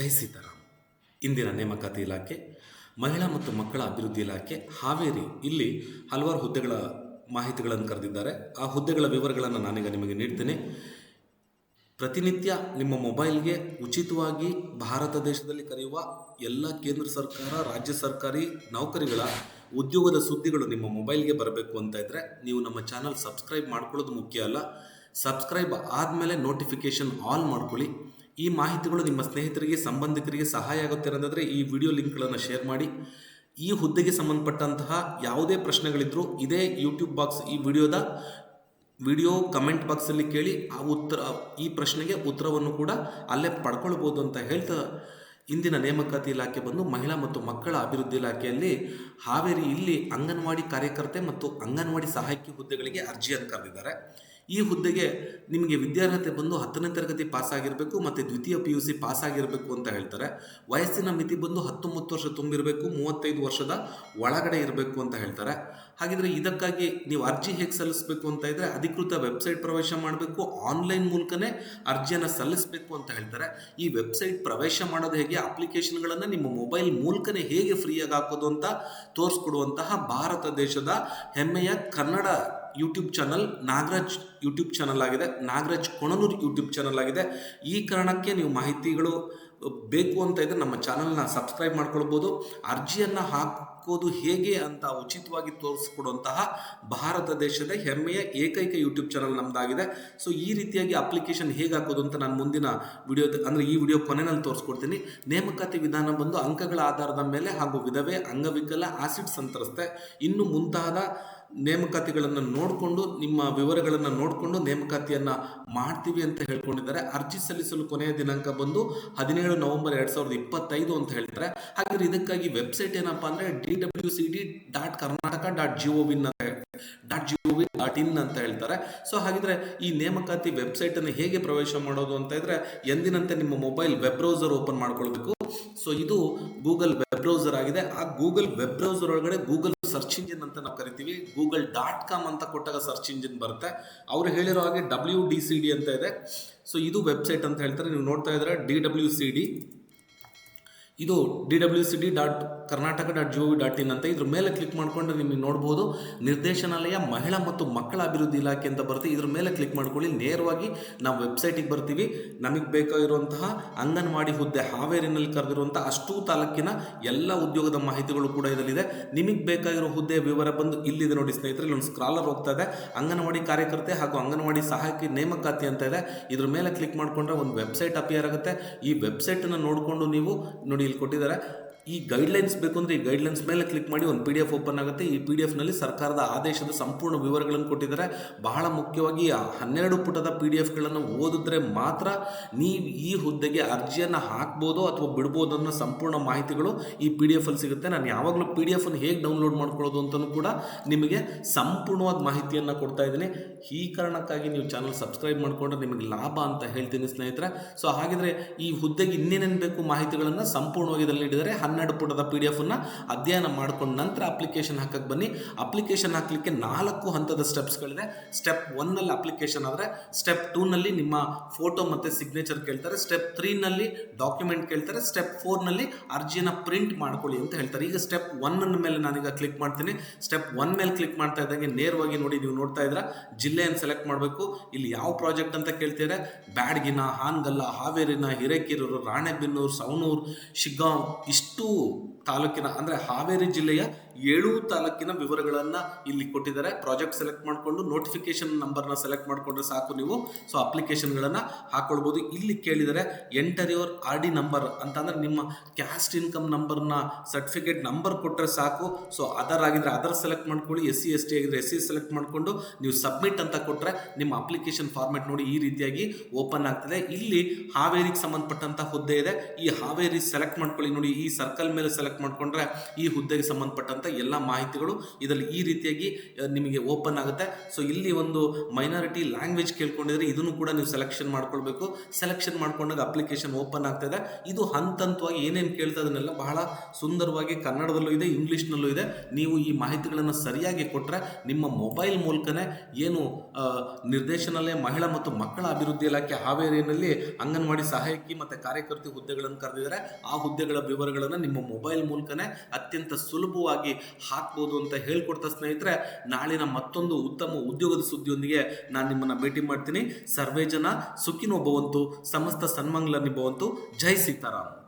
ಜೈ ಸೀತಾರಾಮ್. ಇಂದಿನ ನೇಮಕಾತಿ ಇಲಾಖೆ, ಮಹಿಳಾ ಮತ್ತು ಮಕ್ಕಳ ಅಭಿವೃದ್ಧಿ ಇಲಾಖೆ, ಹಾವೇರಿ ಇಲ್ಲಿ ಹಲವಾರು ಹುದ್ದೆಗಳ ಮಾಹಿತಿಗಳನ್ನು ಕರೆದಿದ್ದಾರೆ. ಆ ಹುದ್ದೆಗಳ ವಿವರಗಳನ್ನು ನಾನೀಗ ನಿಮಗೆ ನೀಡ್ತೇನೆ. ಪ್ರತಿನಿತ್ಯ ನಿಮ್ಮ ಮೊಬೈಲ್ಗೆ ಉಚಿತವಾಗಿ ಭಾರತ ದೇಶದಲ್ಲಿ ಕರೆಯುವ ಎಲ್ಲ ಕೇಂದ್ರ ಸರ್ಕಾರ, ರಾಜ್ಯ ಸರ್ಕಾರಿ ನೌಕರಿಗಳ ಉದ್ಯೋಗದ ಸುದ್ದಿಗಳು ನಿಮ್ಮ ಮೊಬೈಲ್ಗೆ ಬರಬೇಕು ಅಂತ ಇದ್ದರೆ ನೀವು ನಮ್ಮ ಚಾನಲ್ ಸಬ್ಸ್ಕ್ರೈಬ್ ಮಾಡ್ಕೊಳ್ಳೋದು ಮುಖ್ಯ ಅಲ್ಲ. ಸಬ್ಸ್ಕ್ರೈಬ್ ಆದಮೇಲೆ ನೋಟಿಫಿಕೇಷನ್ ಆಲ್ ಮಾಡ್ಕೊಳ್ಳಿ. ಈ ಮಾಹಿತಿಗಳು ನಿಮ್ಮ ಸ್ನೇಹಿತರಿಗೆ, ಸಂಬಂಧಿಕರಿಗೆ ಸಹಾಯ ಆಗುತ್ತೆ ಅನ್ನೋದಾದರೆ ಈ ವಿಡಿಯೋ ಲಿಂಕ್ಗಳನ್ನು ಶೇರ್ ಮಾಡಿ. ಈ ಹುದ್ದೆಗೆ ಸಂಬಂಧಪಟ್ಟಂತಹ ಯಾವುದೇ ಪ್ರಶ್ನೆಗಳಿದ್ರೂ ಇದೇ ಯೂಟ್ಯೂಬ್ ಬಾಕ್ಸ್ ಈ ವಿಡಿಯೋದ ವಿಡಿಯೋ ಕಮೆಂಟ್ ಬಾಕ್ಸಲ್ಲಿ ಕೇಳಿ ಆ ಉತ್ತರ, ಈ ಪ್ರಶ್ನೆಗೆ ಉತ್ತರವನ್ನು ಕೂಡ ಅಲ್ಲೇ ಪಡ್ಕೊಳ್ಬೋದು ಅಂತ ಹೇಳ್ತಾ ಇಂದಿನ ನೇಮಕಾತಿ ಇಲಾಖೆ ಬಂದು ಮಹಿಳಾ ಮತ್ತು ಮಕ್ಕಳ ಅಭಿವೃದ್ಧಿ ಇಲಾಖೆಯಲ್ಲಿ ಹಾವೇರಿ ಇಲ್ಲಿ ಅಂಗನವಾಡಿ ಕಾರ್ಯಕರ್ತೆ ಮತ್ತು ಅಂಗನವಾಡಿ ಸಹಾಯಕಿ ಹುದ್ದೆಗಳಿಗೆ ಅರ್ಜಿಯನ್ನು ಕರೆದಿದ್ದಾರೆ. ಈ ಹುದ್ದೆಗೆ ನಿಮಗೆ ವಿದ್ಯಾರ್ಹತೆ ಬಂದು ಹತ್ತನೇ ತರಗತಿ ಪಾಸ್ ಆಗಿರಬೇಕು ಮತ್ತು ದ್ವಿತೀಯ ಪಿ ಯು ಸಿ ಪಾಸ್ ಆಗಿರಬೇಕು ಅಂತ ಹೇಳ್ತಾರೆ. ವಯಸ್ಸಿನ ಮಿತಿ ಬಂದು ಹತ್ತೊಂಬತ್ತು ವರ್ಷ ತುಂಬಿರಬೇಕು, ಮೂವತ್ತೈದು ವರ್ಷದ ಒಳಗಡೆ ಇರಬೇಕು ಅಂತ ಹೇಳ್ತಾರೆ. ಹಾಗಿದ್ರೆ ಇದಕ್ಕಾಗಿ ನೀವು ಅರ್ಜಿ ಹೇಗೆ ಸಲ್ಲಿಸಬೇಕು ಅಂತ ಇದ್ದರೆ ಅಧಿಕೃತ ವೆಬ್ಸೈಟ್ ಪ್ರವೇಶ ಮಾಡಬೇಕು, ಆನ್ಲೈನ್ ಮೂಲಕನೇ ಅರ್ಜಿಯನ್ನು ಸಲ್ಲಿಸಬೇಕು ಅಂತ ಹೇಳ್ತಾರೆ. ಈ ವೆಬ್ಸೈಟ್ ಪ್ರವೇಶ ಮಾಡೋದು ಹೇಗೆ, ಅಪ್ಲಿಕೇಶನ್ಗಳನ್ನು ನಿಮ್ಮ ಮೊಬೈಲ್ ಮೂಲಕನೇ ಹೇಗೆ ಫ್ರೀಯಾಗಿ ಹಾಕೋದು ಅಂತ ತೋರಿಸ್ಕೊಡುವಂತಹ ಭಾರತ ದೇಶದ ಹೆಮ್ಮೆಯ Kannada YouTube channel Nagaraj YouTube channel ಆಗಿದೆ. ನಾಗರಾಜ್ ಕೊಣನೂರು ಯೂಟ್ಯೂಬ್ ಚಾನಲ್ ಆಗಿದೆ. ಈ ಕಾರಣಕ್ಕೆ ನೀವು ಮಾಹಿತಿಗಳು ಬೇಕು ಅಂತ ಇದ್ದರೆ ನಮ್ಮ ಚಾನಲ್ನ ಸಬ್ಸ್ಕ್ರೈಬ್ ಮಾಡ್ಕೊಳ್ಬೋದು. ಅರ್ಜಿಯನ್ನು ಹಾಕೋದು ಹೇಗೆ ಅಂತ ಉಚಿತವಾಗಿ ತೋರಿಸ್ಕೊಡುವಂತಹ ಭಾರತ ದೇಶದ ಹೆಮ್ಮೆಯ ಏಕೈಕ ಯೂಟ್ಯೂಬ್ ಚಾನಲ್ ನಮ್ಮದಾಗಿದೆ ಸೊ ಈ ರೀತಿಯಾಗಿ ಅಪ್ಲಿಕೇಶನ್ ಹೇಗೆ ಹಾಕೋದು ಅಂತ ನಾನು ಮುಂದಿನ ವಿಡಿಯೋ ಅಂದರೆ ಈ ವಿಡಿಯೋ ಕೊನೆಯಲ್ಲಿ ತೋರಿಸ್ಕೊಡ್ತೀನಿ. ನೇಮಕಾತಿ ವಿಧಾನ ಬಂದು ಅಂಕಗಳ ಆಧಾರದ ಮೇಲೆ ಹಾಗೂ ವಿಧವೆ, ಅಂಗವಿಕಲ ಆಸಿಡ್ ಸಂತ್ರಸ್ತೆ, ಇನ್ನು ಮುಂತಾದ ನೇಮಕಾತಿಗಳನ್ನು ನೋಡಿಕೊಂಡು, ನಿಮ್ಮ ವಿವರಗಳನ್ನು ನೋಡಿಕೊಂಡು ನೇಮಕಾತಿಯನ್ನು ಮಾಡ್ತೀವಿ ಅಂತ ಹೇಳ್ಕೊಂಡಿದ್ದಾರೆ. ಅರ್ಜಿ ಸಲ್ಲಿಸಲು ಕೊನೆಯ ದಿನಾಂಕ ಬಂದು ಹದಿನೇಳು ನವೆಂಬರ್ ಎರಡು ಸಾವಿರದ ಇಪ್ಪತ್ತೈದು ಅಂತ ಹೇಳ್ತಾರೆ ಹಾಗಾದ್ರೆ ಇದಕ್ಕಾಗಿ ವೆಬ್ಸೈಟ್ ಏನಪ್ಪಾ ಅಂದರೆ D W C D dot Karnataka dot G O V ಅಂತ dot G O V dot in ಅಂತ ಹೇಳ್ತಾರೆ. ಸೊ ಹಾಗಿದ್ರೆ ಈ ನೇಮಕಾತಿ ವೆಬ್ಸೈಟನ್ನು ಹೇಗೆ ಪ್ರವೇಶ ಮಾಡೋದು ಅಂತ ಇದ್ರೆ ಎಂದಿನಂತೆ ನಿಮ್ಮ ಮೊಬೈಲ್ ವೆಬ್ ಬ್ರೌಸರ್ ಓಪನ್ ಮಾಡ್ಕೊಳ್ಬೇಕು. ಸೊ ಇದು ಗೂಗಲ್ ವೆಬ್ ಬ್ರೌಸರ್ ಆಗಿದೆ. ಆ ಗೂಗಲ್ ವೆಬ್ ಬ್ರೌಸರ್ ಒಳಗಡೆ ಗೂಗಲ್ ಸರ್ಚ್ ಇಂಜಿನ್ ಅಂತ ನಾವು ಕರಿತೀವಿ. ಗೂಗಲ್ ಡಾಟ್ ಕಾಮ್ ಅಂತ ಕೊಟ್ಟಾಗ ಸರ್ಚ್ ಇಂಜಿನ್ ಬರುತ್ತೆ. ಅವರು ಹೇಳಿರೋ ಹಾಗೆ ಡಬ್ಲ್ಯೂ ಡಿ ಸಿ ಡಿ ಅಂತ ಇದೆ. ಸೊ ಇದು ವೆಬ್ಸೈಟ್ ಅಂತ ಹೇಳ್ತಾರೆ. ನೀವು ನೋಡ್ತಾ ಇದ್ರೆ ಡಿ ಡಬ್ಲ್ಯೂ ಸಿ ಡಿ ಇದು D W C D dot Karnataka dot G V dot in ಅಂತ ಇದ್ರ ಮೇಲೆ ಕ್ಲಿಕ್ ಮಾಡಿಕೊಂಡು ನಿಮಗೆ ನೋಡ್ಬೋದು. ನಿರ್ದೇಶನಾಲಯ ಮಹಿಳಾ ಮತ್ತು ಮಕ್ಕಳ ಅಭಿವೃದ್ಧಿ ಇಲಾಖೆ ಅಂತ ಬರುತ್ತೆ. ಇದ್ರ ಮೇಲೆ ಕ್ಲಿಕ್ ಮಾಡ್ಕೊಳ್ಳಿ. ನೇರವಾಗಿ ನಾವು ವೆಬ್ಸೈಟಿಗೆ ಬರ್ತೀವಿ. ನಮಗೆ ಬೇಕಾಗಿರುವಂತಹ ಅಂಗನವಾಡಿ ಹುದ್ದೆ, ಹಾವೇರಿನಲ್ಲಿ ಕರೆದಿರುವಂಥ ಅಷ್ಟೂ ತಾಲೂಕಿನ ಎಲ್ಲ ಉದ್ಯೋಗದ ಮಾಹಿತಿಗಳು ಕೂಡ ಇದರಲ್ಲಿದೆ. ನಿಮಗೆ ಬೇಕಾಗಿರೋ ಹುದ್ದೆ ವಿವರ ಬಂದು ಇಲ್ಲಿದೆ ನೋಡಿ ಸ್ನೇಹಿತರೆ. ಇಲ್ಲೊಂದು ಸ್ಕ್ರಾಲರ್ ಹೋಗ್ತಾ ಇದೆ. ಅಂಗನವಾಡಿ ಕಾರ್ಯಕರ್ತೆ ಹಾಗೂ ಅಂಗನವಾಡಿ ಸಹಾಯಕಿ ನೇಮಕಾತಿ ಅಂತ ಇದೆ. ಇದ್ರ ಮೇಲೆ ಕ್ಲಿಕ್ ಮಾಡಿಕೊಂಡ್ರೆ ಒಂದು ವೆಬ್ಸೈಟ್ ಅಪಿಯರ್ ಆಗುತ್ತೆ. ಈ ವೆಬ್ಸೈಟನ್ನು ನೋಡಿಕೊಂಡು ನೀವು ನೋಡಿ ಇಲ್ಲಿ ಕೊಟ್ಟಿದ್ದಾರೆ. ಈ ಗೈಡ್ಲೈನ್ಸ್ ಬೇಕು ಅಂದರೆ ಈ ಗೈಡ್ಲೈನ್ಸ್ ಮೇಲೆ ಕ್ಲಿಕ್ ಮಾಡಿ ಒಂದು ಪಿ ಡಿ ಎಫ್ ಓಪನ್ ಆಗುತ್ತೆ. ಈ ಪಿ ಡಿ ಎಫ್ನಲ್ಲಿ ಸರ್ಕಾರದ ಆದೇಶದ ಸಂಪೂರ್ಣ ವಿವರಗಳನ್ನು ಕೊಟ್ಟಿದ್ದಾರೆ. ಬಹಳ ಮುಖ್ಯವಾಗಿ ಹನ್ನೆರಡು ಪುಟದ ಪಿ ಡಿ ಎಫ್ಗಳನ್ನು ಓದಿದ್ರೆ ಮಾತ್ರ ನೀವು ಈ ಹುದ್ದೆಗೆ ಅರ್ಜಿಯನ್ನು ಹಾಕ್ಬೋದು ಅಥವಾ ಬಿಡ್ಬೋದು ಅನ್ನೋ ಸಂಪೂರ್ಣ ಮಾಹಿತಿಗಳು ಈ ಪಿ ಡಿ ಎಫಲ್ಲಿ ಸಿಗುತ್ತೆ. ನಾನು ಯಾವಾಗಲೂ ಪಿ ಡಿ ಎಫನ್ನು ಹೇಗೆ ಡೌನ್ಲೋಡ್ ಮಾಡ್ಕೊಳ್ಳೋದು ಅಂತಲೂ ಕೂಡ ನಿಮಗೆ ಸಂಪೂರ್ಣವಾದ ಮಾಹಿತಿಯನ್ನು ಕೊಡ್ತಾ ಇದ್ದೀನಿ. ಈ ಕಾರಣಕ್ಕಾಗಿ ನೀವು ಚಾನಲ್ ಸಬ್ಸ್ಕ್ರೈಬ್ ಮಾಡಿಕೊಂಡ್ರೆ ನಿಮಗೆ ಲಾಭ ಅಂತ ಹೇಳ್ತೀನಿ ಸ್ನೇಹಿತರೆ. ಸೊ ಹಾಗಿದ್ರೆ ಈ ಹುದ್ದೆಗೆ ಇನ್ನೇನೇನು ಬೇಕು ಮಾಹಿತಿಗಳನ್ನು ಸಂಪೂರ್ಣವಾಗಿ ಇದರಲ್ಲಿ ನೀಡಿದರೆ ಹನ್ನೆರಡು ಪುಟದ ಪಿ ಡಿ ಎಫನ್ನು ಅಧ್ಯಯನ ಮಾಡ್ಕೊಂಡು ನಂತರ ಅಪ್ಲಿಕೇಶನ್ ಹಾಕಕ್ಕೆ ಬನ್ನಿ. ಅಪ್ಲಿಕೇಶನ್ ಹಾಕಲಿಕ್ಕೆ ನಾಲ್ಕು ಹಂತದ ಸ್ಟೆಪ್ಸ್ಗಳಿದೆ ಸ್ಟೆಪ್ ಒನ್ನಲ್ಲಿ ಅಪ್ಲಿಕೇಶನ್ ಆದರೆ ಸ್ಟೆಪ್ ಟೂನಲ್ಲಿ ನಿಮ್ಮ ಫೋಟೋ ಮತ್ತು ಸಿಗ್ನೇಚರ್ ಕೇಳ್ತಾರೆ. ಸ್ಟೆಪ್ ತ್ರೀನಲ್ಲಿ ಡಾಕ್ಯುಮೆಂಟ್ ಕೇಳ್ತಾರೆ. ಸ್ಟೆಪ್ ಫೋರ್ನಲ್ಲಿ ಅರ್ಜಿಯನ್ನು ಪ್ರಿಂಟ್ ಮಾಡ್ಕೊಳ್ಳಿ ಅಂತ ಹೇಳ್ತಾರೆ. ಈಗ ಸ್ಟೆಪ್ ಒನ್ ಮೇಲೆ ನಾನೀಗ ಕ್ಲಿಕ್ ಮಾಡ್ತೀನಿ. ಸ್ಟೆಪ್ ಒನ್ ಮೇಲೆ ಕ್ಲಿಕ್ ಮಾಡ್ತಾ ಇದ್ದಂಗೆ ನೇರವಾಗಿ ನೋಡಿ ನೀವು ನೋಡ್ತಾ ಇದ್ರ ಜಿಲ್ಲೆಯನ್ನು ಸೆಲೆಕ್ಟ್ ಮಾಡಬೇಕು. ಇಲ್ಲಿ ಯಾವ ಪ್ರಾಜೆಕ್ಟ್ ಅಂತ ಕೇಳ್ತಿದ್ರೆ ಬ್ಯಾಡ್ಗಿನ, ಹಾನಗಲ್ಲ, ಹಾವೇರಿನ, ಹಿರೇಕೆರೂರು, ರಾಣೆಬೆನ್ನೂರು, ಸವಣೂರು, ಶಿಗ್ಗಾಂವ್, ಇಷ್ಟು ತಾಲೂಕಿನ, ಅಂದರೆ ಹಾವೇರಿ ಜಿಲ್ಲೆಯ ಏಳು ತಾಲೂಕಿನ ವಿವರಗಳನ್ನು ಇಲ್ಲಿ ಕೊಟ್ಟಿದ್ದಾರೆ. ಪ್ರಾಜೆಕ್ಟ್ ಸೆಲೆಕ್ಟ್ ಮಾಡಿಕೊಂಡು ನೋಟಿಫಿಕೇಶನ್ ನಂಬರ್ನ ಸೆಲೆಕ್ಟ್ ಮಾಡಿಕೊಂಡ್ರೆ ಸಾಕು ನೀವು. ಸೊ ಅಪ್ಲಿಕೇಶನ್ಗಳನ್ನು ಹಾಕೊಳ್ಬೋದು. ಇಲ್ಲಿ ಕೇಳಿದರೆ enter your R D number ಅಂತಂದರೆ ನಿಮ್ಮ ಕ್ಯಾಸ್ಟ್ ಇನ್ಕಮ್ ನಂಬರ್ನ ಸರ್ಟಿಫಿಕೇಟ್ ನಂಬರ್ ಕೊಟ್ಟರೆ ಸಾಕು. ಸೊ ಅದರ್ ಆಗಿದ್ರೆ ಅದರ್ ಸೆಲೆಕ್ಟ್ ಮಾಡ್ಕೊಳ್ಳಿ. ಎಸ್ ಸಿ ಎಸ್ ಟಿ ಆಗಿದ್ರೆ ಎಸ್ ಸಿ ಸೆಲೆಕ್ಟ್ ಮಾಡಿಕೊಂಡು ನೀವು ಸಬ್ಮಿಟ್ ಅಂತ ಕೊಟ್ಟರೆ ನಿಮ್ಮ ಅಪ್ಲಿಕೇಶನ್ ಫಾರ್ಮೆಟ್ ನೋಡಿ ಈ ರೀತಿಯಾಗಿ ಓಪನ್ ಆಗ್ತದೆ. ಇಲ್ಲಿ ಹಾವೇರಿಗೆ ಸಂಬಂಧಪಟ್ಟಂತ ಹುದ್ದೆ ಇದೆ. ಈ ಹಾವೇರಿ ಸೆಲೆಕ್ಟ್ ಮಾಡ್ಕೊಳ್ಳಿ ನೋಡಿ ಈ ಸರ್ಕಾರ ಸರ್ಕಲ್ ಮೇಲೆ ಸೆಲೆಕ್ಟ್ ಮಾಡಿಕೊಂಡ್ರೆ ಈ ಹುದ್ದೆಗೆ ಸಂಬಂಧಪಟ್ಟಂತ ಎಲ್ಲ ಮಾಹಿತಿಗಳು ಇದರಲ್ಲಿ ಈ ರೀತಿಯಾಗಿ ನಿಮಗೆ ಓಪನ್ ಆಗುತ್ತೆ. ಸೊ ಇಲ್ಲಿ ಒಂದು ಮೈನಾರಿಟಿ ಲ್ಯಾಂಗ್ವೇಜ್ ಕೇಳ್ಕೊಂಡಿದ್ರೆ ಇದನ್ನು ಕೂಡ ನೀವು ಸೆಲೆಕ್ಷನ್ ಮಾಡ್ಕೊಳ್ಬೇಕು. ಸೆಲೆಕ್ಷನ್ ಮಾಡ್ಕೊಂಡಾಗ ಅಪ್ಲಿಕೇಶನ್ ಓಪನ್ ಆಗ್ತದೆ ಇದು. ಹಂತ ಹಂತವಾಗಿ ಏನೇನು ಕೇಳ್ತಾ ಅದನ್ನೆಲ್ಲ ಬಹಳ ಸುಂದರವಾಗಿ ಕನ್ನಡದಲ್ಲೂ ಇದೆ, ಇಂಗ್ಲೀಷ್ನಲ್ಲೂ ಇದೆ. ನೀವು ಈ ಮಾಹಿತಿಗಳನ್ನು ಸರಿಯಾಗಿ ಕೊಟ್ಟರೆ ನಿಮ್ಮ ಮೊಬೈಲ್ ಮೂಲಕನೇ ಏನು ನಿರ್ದೇಶನಾಲಯ, ಮಹಿಳಾ ಮತ್ತು ಮಕ್ಕಳ ಅಭಿವೃದ್ಧಿ ಇಲಾಖೆ ಹಾವೇರಿಯಲ್ಲಿ ಅಂಗನವಾಡಿ ಸಹಾಯಕಿ ಮತ್ತು ಕಾರ್ಯಕರ್ತಿ ಹುದ್ದೆಗಳನ್ನು ಕರೆದಿದ್ದಾರೆ. ಆ ಹುದ್ದೆಗಳ ವಿವರಗಳನ್ನು ನಿಮ್ಮ ಮೊಬೈಲ್ ಮೂಲಕನೇ ಅತ್ಯಂತ ಸುಲಭವಾಗಿ ಹಾಕ್ಬೋದು ಅಂತ ಹೇಳ್ಕೊಡ್ತಾ ಸ್ನೇಹಿತರೆ, ನಾಳಿನ ಮತ್ತೊಂದು ಉತ್ತಮ ಉದ್ಯೋಗದ ಸುದ್ದಿಯೊಂದಿಗೆ ನಾನು ನಿಮ್ಮನ್ನು ಭೇಟಿ ಮಾಡ್ತೀನಿ. ಸರ್ವೇ ಜನ ಸುಖಿನೋ ಸಮಸ್ತ ಸನ್ಮಂಗ್ಲ ನಿಭವಂತು ಜೈ ಸೀತಾರಾಮ್.